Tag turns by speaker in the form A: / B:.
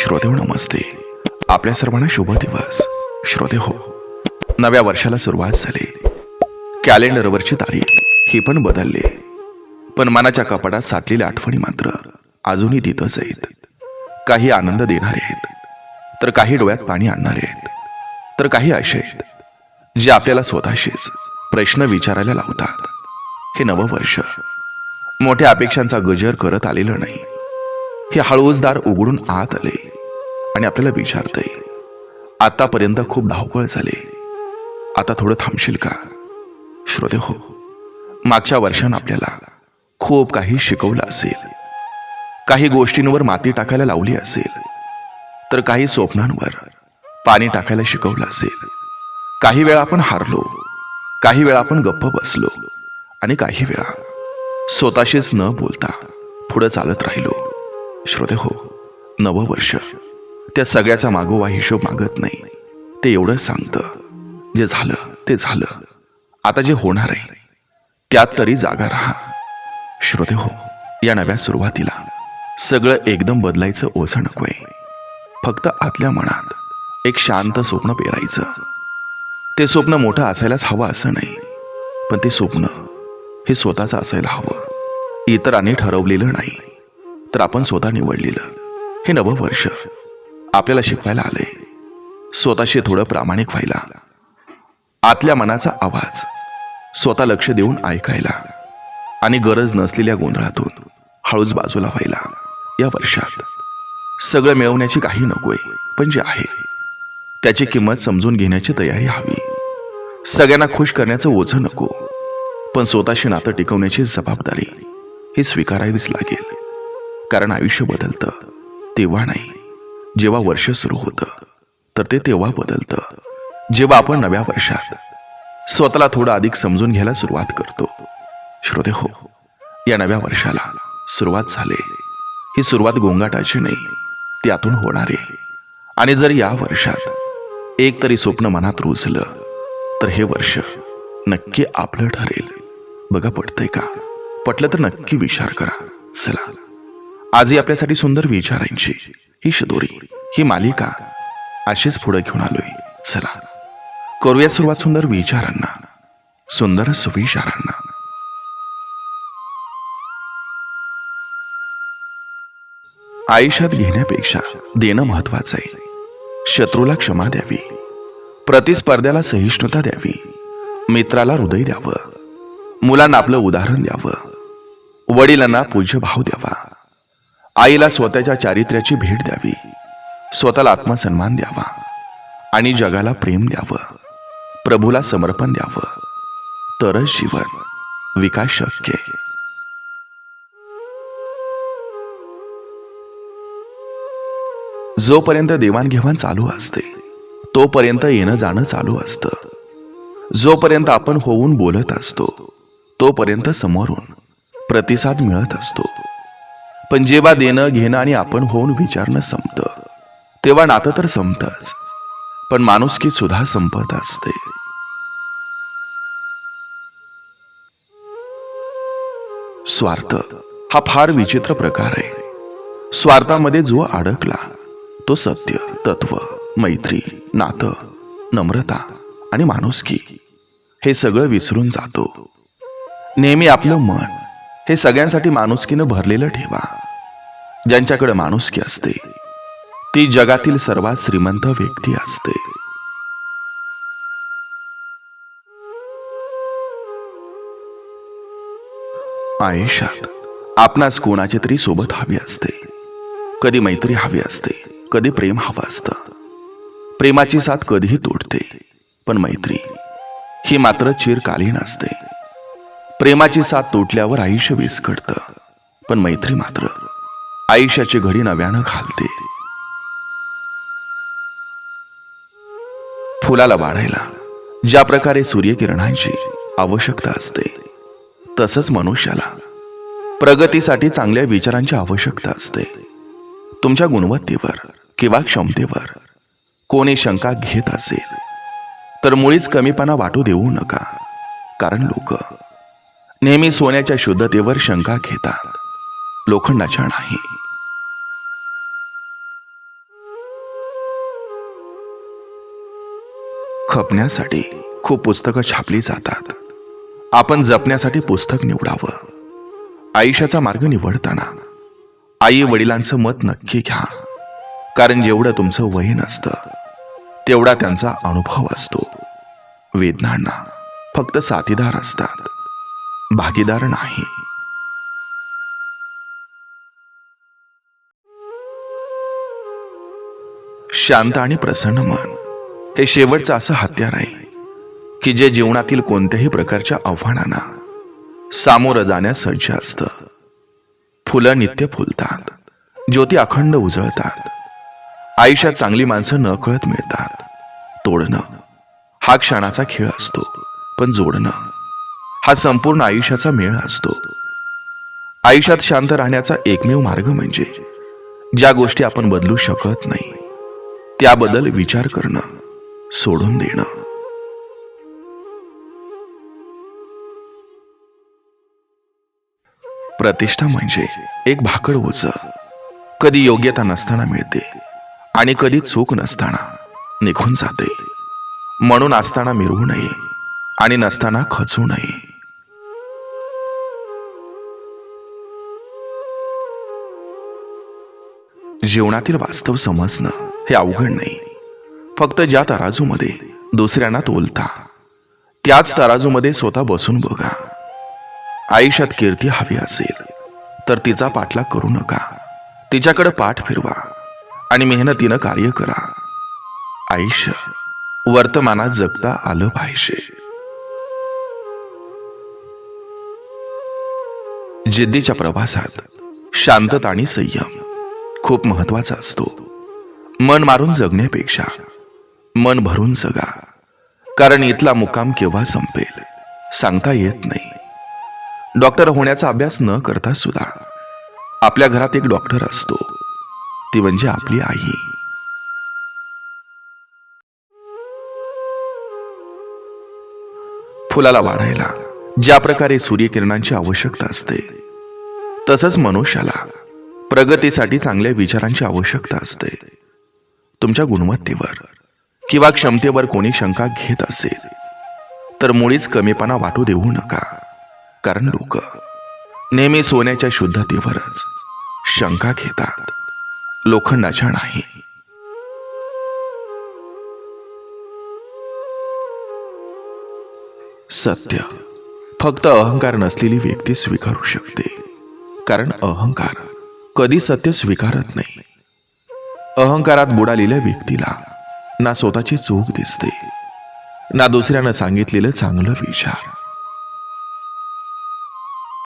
A: श्रोदेव नमस्ते. आपल्या सर्वांना शुभ दिवस. श्रोते हो नव्या वर्षाला सुरुवात झाली. कॅलेंडरवरची तारीख ही पण बदलली. पण मनाच्या कपाटात साठलेल्या आठवणी मात्र अजूनही तिथंच आहेत. काही आनंद देणारे आहेत. तर काही डोळ्यात पाणी आणणारे आहेत. तर काही असे आहेत जे आपल्याला स्वतःशीच प्रश्न विचारायला लावतात. हे नवं वर्ष. मोठ्या अपेक्षांचा गजर करत आलेलं नाही. हे हळूच दार उघडून आत आले. आणि आपल्याला विचारतंय आतापर्यंत खूप धावपळ झाले. आता थोडं थांबशील का? श्रोते हो मागच्या वर्षानं आपल्याला खूप काही शिकवलं असेल. काही गोष्टींवर माती टाकायला लावली असेल. तर काही स्वप्नांवर पाणी टाकायला शिकवलं असेल. काही वेळा आपण हारलो काही वेळा आपण गप्प बसलो आणि काही वेळा स्वतःशीच न बोलता पुढं चालत राहिलो. श्रोते हो नवं वर्ष. त्या सगळ्याचा मागोवा हिशोब मागत नाही. ते एवढं सांगतं. जे झालं ते झालं. आता जे होणार आहे त्यात तरी जागा राहा. श्रोते हो या नव्या सुरुवातीला सगळं एकदम बदलायचं ओझं नकोय. फक्त आतल्या मनात एक शांत स्वप्न पेरायचं. ते स्वप्न मोठं असायलाच हवं असं नाही. पण ते स्वप्न हे स्वतःचं असायला हवं. इतरांनी ठरवलेलं नाही. तर आपण स्वतः निवडलेलं. हे नवं वर्ष आपल्याला शिकवायला आलंय. स्वतःशी थोडं प्रामाणिक व्हायला. आतल्या मनाचा आवाज स्वतः लक्ष देऊन ऐकायला आणि गरज नसलेल्या गोंधळातून हळूच बाजूला व्हायला. या वर्षात सगळं मिळवण्याची काही नकोय पण जे आहे त्याची किंमत समजून घेण्याची तयारी हवी. सगळ्यांना खुश करण्याचं ओझं नको पण स्वतःशी नातं टिकवण्याची जबाबदारी ही स्वीकारावीच लागेल. कारण आयुष्य बदलतं. तेव्हा नाही. जेव्हा वर्ष सुरू होतं तर ते तेव्हा बदलतं. जेव्हा आपण नव्या वर्षात स्वतःला थोडं अधिक समजून घ्यायला सुरुवात करतो. श्रोते हो या नव्या वर्षाला सुरुवात झाले. ही सुरुवात गोंगाटाची नाही त्यातून होणारे. आणि जर या वर्षात एक तरी स्वप्न मनात रुजलं तर हे वर्ष नक्की आपलं ठरेल. बघा पटतंय का? पटलं तर नक्की विचार करा. चला. आजही आपल्यासाठी सुंदर विचारांची ही शदोरी ही मालिका अशीच पुढे घेऊन आलोय. चला करूया सुरुवात सुंदर विचारांना सुंदर सुविचारांना. आयुष्यात घेण्यापेक्षा देणं महत्वाचं आहे. शत्रूला क्षमा द्यावी प्रतिस्पर्ध्याला सहिष्णुता द्यावी मित्राला हृदय द्यावं मुलांना आपलं उदाहरण द्यावं वडिलांना पूज्य भाव द्यावा आईला स्वतःच्या चारित्र्याची भेट द्यावी. स्वतःला आत्मसन्मान द्यावा. आणि जगाला प्रेम द्यावं. प्रभूला समर्पण द्यावं. तरच जीवन विकास शक्य जोपर्यंत देवाणघेवाण चालू असते तोपर्यंत येणं जाणं चालू असतं. जोपर्यंत आपण होऊन बोलत असतो तोपर्यंत समोरून प्रतिसाद मिळत असतो. पण जेव्हा देणं घेणं आणि आपण होऊन विचारणं संपतं तेव्हा नातं तर संपतच. पण माणुसकी सुद्धा संपत असते. स्वार्थ हा फार विचित्र प्रकार आहे. स्वार्थामध्ये जो अडकला तो सत्य तत्व मैत्री नातं नम्रता आणि माणुसकी हे सगळं विसरून जातो. नेहमी आपलं मन हे सगळ्यांसाठी माणुसकीनं भरलेलं ठेवा. ज्यांच्याकडे माणुसकी असते ती जगातील सर्वात श्रीमंत व्यक्ती असते. आयुष्यात आपणास कोणाची तरी सोबत हवी असते. कधी मैत्री हवी असते कधी प्रेम हवं असतं. प्रेमाची साथ कधीही तुटते पण मैत्री ही मात्र चिरकालीन असते. प्रेमाची साथ तुटल्यावर आयुष्य विस्कटतं. पण मैत्री मात्र आयुष्याची घडी नव्यानं घालते. फुलाला वाढायला ज्या प्रकारे सूर्यकिरणांची आवश्यकता असते तसंच मनुष्याला प्रगतीसाठी चांगल्या विचारांची आवश्यकता असते. तुमच्या गुणवत्तेवर किंवा क्षमतेवर कोणी शंका घेत असेल तर मुळीच कमीपणा वाटू देऊ नका कारण लोक नेहमी सोन्याच्या शुद्धतेवर शंका घेतात. लोखंडाच्या नाही. खपण्यासाठी खूप पुस्तकं छापली जातात. आपण जपण्यासाठी पुस्तक निवडावं. आयुष्याचा मार्ग निवडताना आई वडिलांचं मत नक्की घ्या. कारण जेवढं तुमचं वय नसतं तेवढा त्यांचा अनुभव असतो. वेदनांना फक्त साथीदार असतात. भागीदार नाही. शांत आणि प्रसन्न मन हे शेवटचं असं हत्यार आहे की जे जीवनातील कोणत्याही प्रकारच्या आव्हानांना सामोरं जाण्यास सज्ज असतं. फुलं नित्य फुलतात ज्योती अखंड उजळतात आयुष्यात चांगली माणसं नकळत मिळतात. तोडणं हा क्षणाचा खेळ असतो पण जोडणं हा संपूर्ण आयुष्याचा मेळ असतो. आयुष्यात शांत राहण्याचा एकमेव मार्ग म्हणजे ज्या गोष्टी आपण बदलू शकत नाही त्याबद्दल विचार करणं सोडून देणं. प्रतिष्ठा म्हणजे एक भाकड ओझ. कधी योग्यता नसताना मिळते आणि कधी चूक नसताना निघून जाते. म्हणून असताना मिरवू नये आणि नसताना खचू नये. जीवनातील वास्तव समजणं हे अवघड नाही. फक्त ज्या तराजूमध्ये दुसऱ्यांना तोलता त्याच तराजूमध्ये स्वतः बसून बघा. आयुष्यात कीर्ती हवी असेल तर तिचा पाठलाग करू नका. तिच्याकडे पाठ फिरवा आणि मेहनतीनं कार्य करा. आयुष्य वर्तमानात जगता आलं पाहिजे. जिद्दीच्या प्रवासात शांतता आणि संयम खूप महत्त्वाचा असतो. मन मारून जगण्यापेक्षा मन भरून जगा. कारण इथला मुक्काम केव्हा संपेल सांगता येत नाही. डॉक्टर होण्याचा अभ्यास न करता सुद्धा आपल्या घरात एक डॉक्टर असतो. ती म्हणजे आपली आई. फुलाला वाढायला ज्या प्रकारे सूर्यकिरणांची आवश्यकता असते तसंच मनुष्याला प्रगतीसाठी चांगल्या विचारांची आवश्यकता असते. तुमच्या गुणवत्तेवर किंवा क्षमतेवर कोणी शंका घेत असेल तर मुळीच कमीपणा वाटू देऊ नका. कारण लोक नेहमी सोन्याच्या शुद्धतेवरच शंका घेतात. लोखंडाच्या नाही. सत्य फक्त अहंकार नसलेली व्यक्ती स्वीकारू शकते. कारण अहंकार कधी सत्य स्वीकारत नाही. अहंकारात बुडालेल्या व्यक्तीला ना स्वतःची चूक दिसते ना दुसऱ्यानं सांगितलेलं चांगलं विचार.